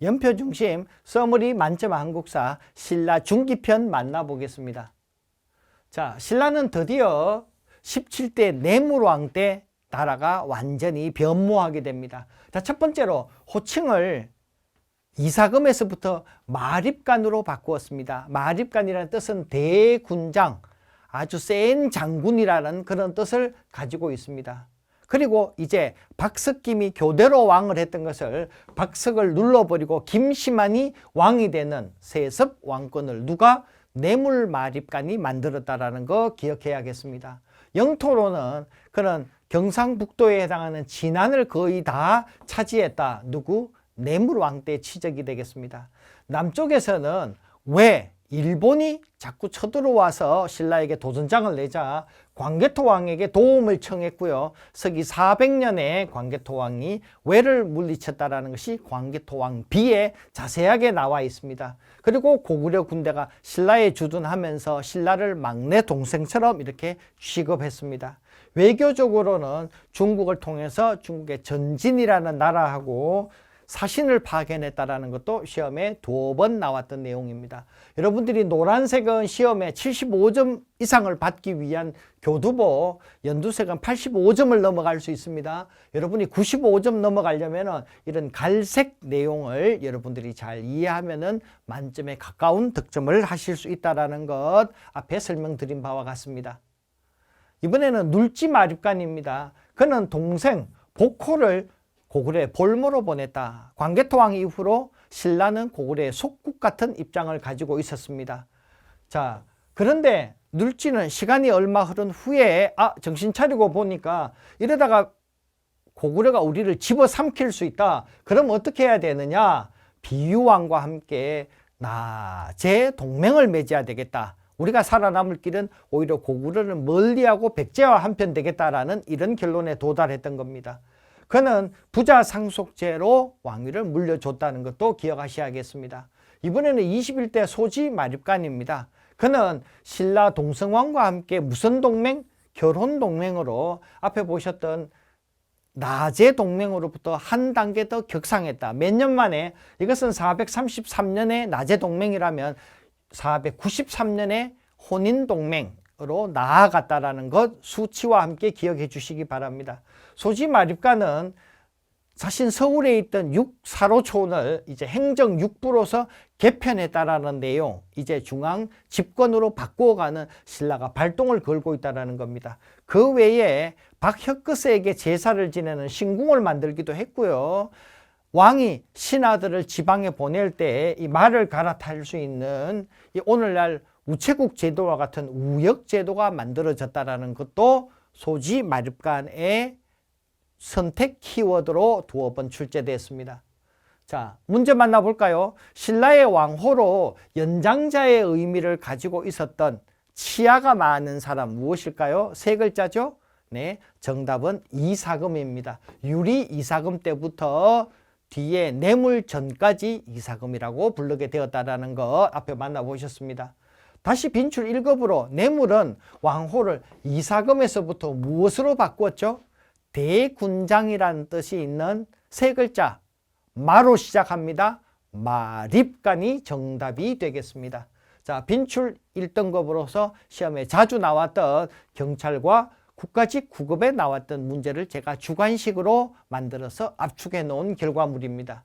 연표 중심 써머리 만점 한국사 신라 중기편 만나보겠습니다. 자, 신라는 드디어 17대 내무왕 때 나라가 완전히 변모하게 됩니다. 자, 첫 번째로 호칭을 이사금에서부터 마립간으로 바꾸었습니다. 마립간이라는 뜻은 대군장, 아주 센 장군이라는 그런 뜻을 가지고 있습니다. 그리고 이제 박석김이 교대로 왕을 했던 것을 박석을 눌러버리고 김시만이 왕이 되는 세습 왕권을 누가 뇌물 마립간이 만들었다라는 거 기억해야겠습니다. 영토로는 그런 경상북도에 해당하는 진안을 거의 다 차지했다. 누구? 뇌물왕 때 치적이 되겠습니다. 남쪽에서는 왜 일본이 자꾸 쳐들어와서 신라에게 도전장을 내자 광개토 왕에게 도움을 청했고요. 서기 400년에 광개토 왕이 왜를 물리쳤다라는 것이 광개토 왕 비에 자세하게 나와 있습니다. 그리고 고구려 군대가 신라에 주둔하면서 신라를 막내 동생처럼 이렇게 취급했습니다. 외교적으로는 중국을 통해서 중국의 전진이라는 나라하고 사신을 파견했다라는 것도 시험에 두 번 나왔던 내용입니다. 여러분들이 노란색은 시험에 75점 이상을 받기 위한 교두보, 연두색은 85점을 넘어갈 수 있습니다. 여러분이 95점 넘어가려면 이런 갈색 내용을 여러분들이 잘 이해하면 만점에 가까운 득점을 하실 수 있다는 것 앞에 설명드린 바와 같습니다. 이번에는 눌지 마립간입니다. 그는 동생 복호를 고구려에 볼모로 보냈다. 광개토왕 이후로 신라는 고구려의 속국 같은 입장을 가지고 있었습니다. 자, 그런데 눌지는 시간이 얼마 흐른 후에 아 정신 차리고 보니까 이러다가 고구려가 우리를 집어삼킬 수 있다. 그럼 어떻게 해야 되느냐? 비유왕과 함께 나제 동맹을 맺어야 되겠다. 우리가 살아남을 길은 오히려 고구려를 멀리하고 백제와 한편 되겠다라는 이런 결론에 도달했던 겁니다. 그는 부자 상속제로 왕위를 물려줬다는 것도 기억하셔야겠습니다. 이번에는 21대 소지 마립간입니다. 그는 신라 동성왕과 함께 무슨 동맹? 결혼 동맹으로 앞에 보셨던 나제 동맹으로부터 한 단계 더 격상했다. 몇 년 만에 이것은 433년에 나제 동맹이라면 493년에 혼인 동맹으 로 나아갔다라는 것 수치와 함께 기억해 주시기 바랍니다. 소지 마립가는 사실 서울에 있던 육사로촌을 이제 행정 육부로서 개편했다라는 내용, 이제 중앙 집권으로 바꾸어가는 신라가 발동을 걸고 있다라는 겁니다. 그 외에 박혁거스에게 제사를 지내는 신궁을 만들기도 했고요. 왕이 신하들을 지방에 보낼 때 이 말을 갈아탈 수 있는 이 오늘날 우체국 제도와 같은 우역 제도가 만들어졌다라는 것도 소지 마립간의 선택 키워드로 두어 번 출제됐습니다. 자, 문제 만나볼까요? 신라의 왕호로 연장자의 의미를 가지고 있었던 치아가 많은 사람 무엇일까요? 세 글자죠? 네, 정답은 이사금입니다. 유리 이사금 때부터 뒤에 뇌물 전까지 이사금이라고 부르게 되었다라는 것 앞에 만나보셨습니다. 다시 빈출 1급으로 뇌물은 왕호를 이사금에서부터 무엇으로 바꾸었죠? 대군장이라는 뜻이 있는 세 글자 마로 시작합니다. 마립간이 정답이 되겠습니다. 자, 빈출 1등급으로서 시험에 자주 나왔던 경찰과 국가직 9급에 나왔던 문제를 제가 주관식으로 만들어서 압축해 놓은 결과물입니다.